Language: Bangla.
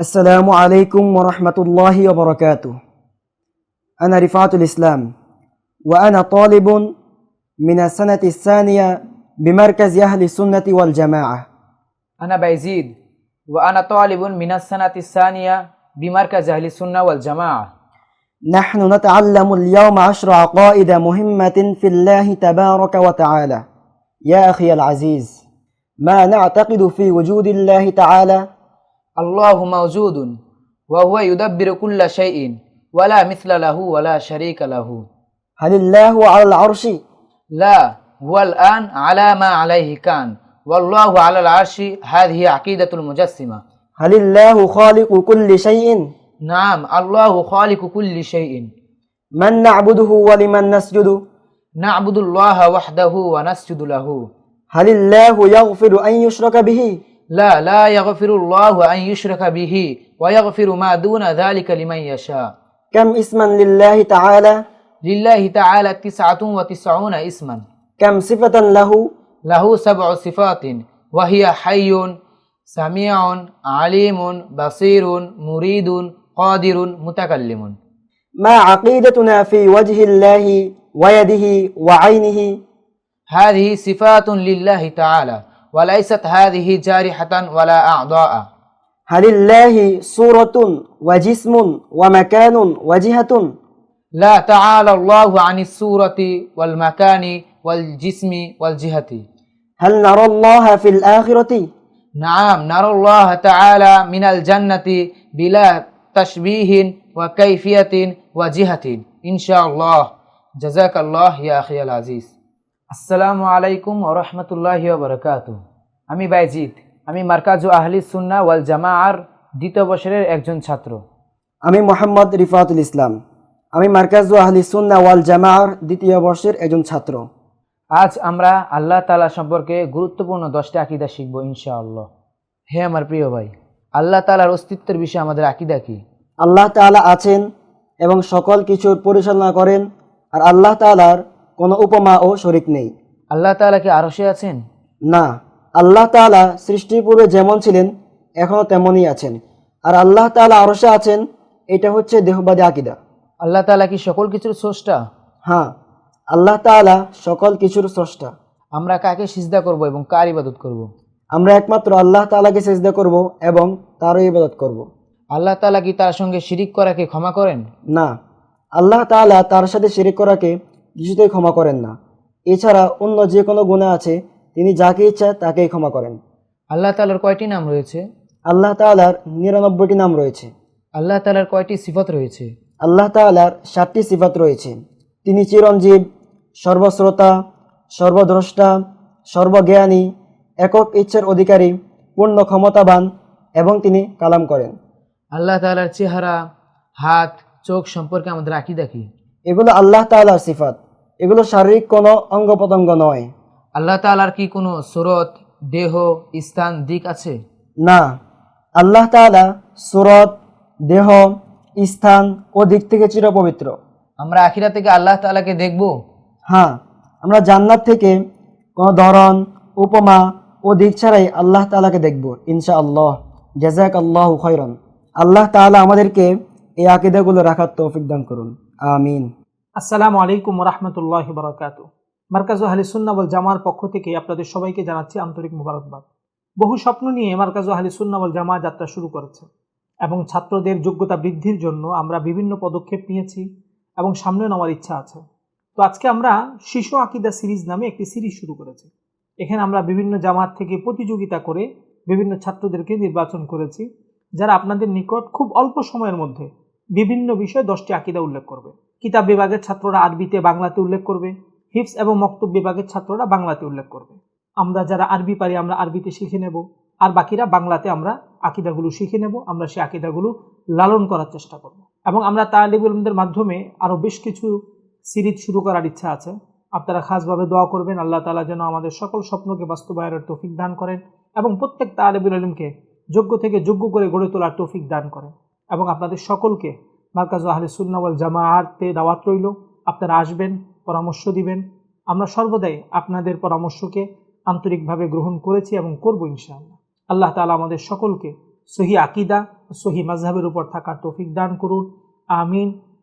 السلام عليكم ورحمة الله وبركاته. أنا رفعت الإسلام وأنا طالب من السنة الثانية بمركز أهل السنة والجماعة. أنا بيزيد وأنا طالب من السنة الثانية بمركز أهل السنة والجماعة. نحن نتعلم اليوم عشر عقائد مهمة في الله تبارك وتعالى. يا أخي العزيز ما نعتقد في وجود الله تعالى الله موجود وهو يدبر كل شيء ولا مثل له ولا شريك له هل الله على العرش لا هو الآن على ما عليه كان والله على العرش هذه عقيدة المجسمة هل الله خالق كل شيء نعم الله خالق كل شيء من نعبده ولمن نسجد نعبد الله وحده ونسجد له هل الله يغفر أن يشرك به لا لا يغفر الله أن يشرك به ويغفر ما دون ذلك لمن يشاء. كم اسما لله تعالى؟ لله تعالى تسعة وتسعون اسما. كم صفة له؟ له سبع صفات. وهي حي سميع عليم بصير مريد قادر متكلم. ما عقيدتنا في وجه الله ويده وعينه؟ هذه صفات لله تعالى. وليست هذه جارحة ولا أعضاء. هل الله صورة وجسم ومكان وجهة. لا تعالى الله عن الصورة والمكان والجسم والجهة. هل نرى الله في الآخرة؟ نعم نرى الله تعالى من الجنة بلا تشبيه وكيفية وجهة إن شاء الله. جزاك الله يا أخي العزيز. আসসালামু আলাইকুম ও রহমতুল্লাহি বারকাত আমি বাইজিদ আমি মার্কাজু আহলি সুন্না ওয়াল জামা আর দ্বিতীয় বছরের একজন ছাত্র। আমি মোহাম্মদ রিফাতুল ইসলাম আমি মার্কাজু আহলি সুন্না ওয়াল জামা আর দ্বিতীয় বর্ষের একজন ছাত্র। আজ আমরা আল্লাহ তালা সম্পর্কে গুরুত্বপূর্ণ দশটি আকিদা শিখব ইনশাআল্লাহ। হে আমার প্রিয় ভাই আল্লাহ তালার অস্তিত্বের বিষয়ে আমাদের আকিদা কি? আল্লাহ তাআলা আছেন এবং সকল কিছুর পরিচালনা করেন আর আল্লাহ তাআলার কোনো উপমা ও শরিক নেই। আল্লাহ তালা কি আরশে আছেন? না আল্লাহ তাআলা সৃষ্টির পূর্বে যেমন ছিলেন এখনও তেমনই আছেন। আর আল্লাহ তাআলা আরশে আছেন এটা হচ্ছে দেহবাদী আকিদা। আল্লাহ তালা কি সকল কিছুর স্রষ্টা? হ্যাঁ আল্লাহ তাআলা সকল কিছুর স্রষ্টা। আমরা কাকে সিজদা করব এবং কার ইবাদত করব। আমরা একমাত্র আল্লাহ তাআলাকে সেজদা করব এবং তারই ইবাদত করব। আল্লাহ তালা কি তার সঙ্গে শিরিক করাকে ক্ষমা করেন? না আল্লাহ তাআলা তার সাথে শিরিক করাকে কিছুতেই ক্ষমা করেন না। এছাড়া অন্য যে কোনো গুণা আছে তিনি যাকে ইচ্ছা তাকেই ক্ষমা করেন। আল্লাহ তালার কয়টি নাম রয়েছে? আল্লাহ তাআলার নিরানব্বইটি নাম রয়েছে। আল্লাহ তালার কয়টি সিফত রয়েছে? আল্লাহ তাআলার ষাটটি সিফাত রয়েছে। তিনি চিরঞ্জীব সর্বশ্রোতা সর্বদ্রষ্টা সর্বজ্ঞানী একক ইচ্ছার অধিকারী পূর্ণ ক্ষমতাবান এবং তিনি কালাম করেন। আল্লাহ তালার চেহারা হাত চোখ সম্পর্কে আমাদের আকিদা কি? এগুলো আল্লাহ তাআলার সিফাত। এগুলো শারীরিক কোনো অঙ্গ প্রত্যঙ্গ নয়। আল্লাহ তালার কি কোনো সুরত দেহ স্থান দিক আছে? না। আল্লাহ তাআলা সুরত দেহ স্থান ও দিক থেকে চিরপবিত্র। আমরা আখিরা থেকে আল্লাহ তালাকে দেখব? হ্যাঁ। আমরা জান্নাত থেকে কোনো ধরন উপমা ও দিক ছাড়াই আল্লাহ তাআলাকে দেখব ইনশা আল্লাহ জাজাক আল্লাহ খৈরন আল্লাহ তাআলা আমাদেরকে এই আকিদাগুলো রাখার তৌফিক দান করুন। আমিন। আসসালামু আলাইকুম রহমতুল্লাহ বারকাত মার্কাজ আহলি সুন্নাবল জামার পক্ষ থেকে আপনাদের সবাইকে জানাচ্ছি আন্তরিক মুবারকবাদ। বহু স্বপ্ন নিয়ে মার্কাজ আহলি সুন্নাবল জামা যাত্রা শুরু করেছে এবং ছাত্রদের যোগ্যতা বৃদ্ধির জন্য আমরা বিভিন্ন পদক্ষেপ নিয়েছি এবং সামনে নেওয়ার ইচ্ছা আছে। তো আজকে আমরা শিশু আকিদা সিরিজ নামে একটি সিরিজ শুরু করেছি। এখানে আমরা বিভিন্ন জামাত থেকে প্রতিযোগিতা করে বিভিন্ন ছাত্রদেরকে নির্বাচন করেছি, যারা আপনাদের নিকট খুব অল্প সময়ের মধ্যে বিভিন্ন বিষয়ে দশটি আকিদা উল্লেখ করবে। কিতাব বিভাগের ছাত্ররা আরবিতে, বাংলাতে উল্লেখ করবে। হিপস এবং মক্তব বিভাগের ছাত্ররা বাংলাতে উল্লেখ করবে। আমরা যারা আরবি পারি, আমরা আরবিতে শিখে নেব। আর বাকিরা বাংলাতে আমরা আকিদাগুলো শিখে নেব। আমরা সেই আকিদাগুলো লালন করার চেষ্টা করব। এবং আমরা তালিব ইলমদের মাধ্যমে আরও বেশ কিছু সিরিজ শুরু করার ইচ্ছা আছে। আপনারা খাসভাবে দোয়া করবেন। আল্লাহ তালা যেন আমাদের সকল স্বপ্নকে বাস্তবায়নের তৌফিক দান করেন এবং প্রত্যেক তালেবুল আলমকে যোগ্য থেকে যোগ্য করে গড়ে তোলার তৌফিক দান করেন। এবং আপনাদের সকলকে মার্কাজ আহলে সুন্নাওয়াল জামাআতে দাওয়াত রইল। আপনারা আসবেন, পরামর্শ দিবেন। আমরা সর্বদাই আপনাদের পরামর্শকে আন্তরিকভাবে গ্রহণ করেছি এবং করব ইনশাআল্লাহ। আল্লাহ তালা আমাদের সকলকে সহি আকিদা, সহি মাজহাবের উপর থাকার তৌফিক দান করুন। আমিন।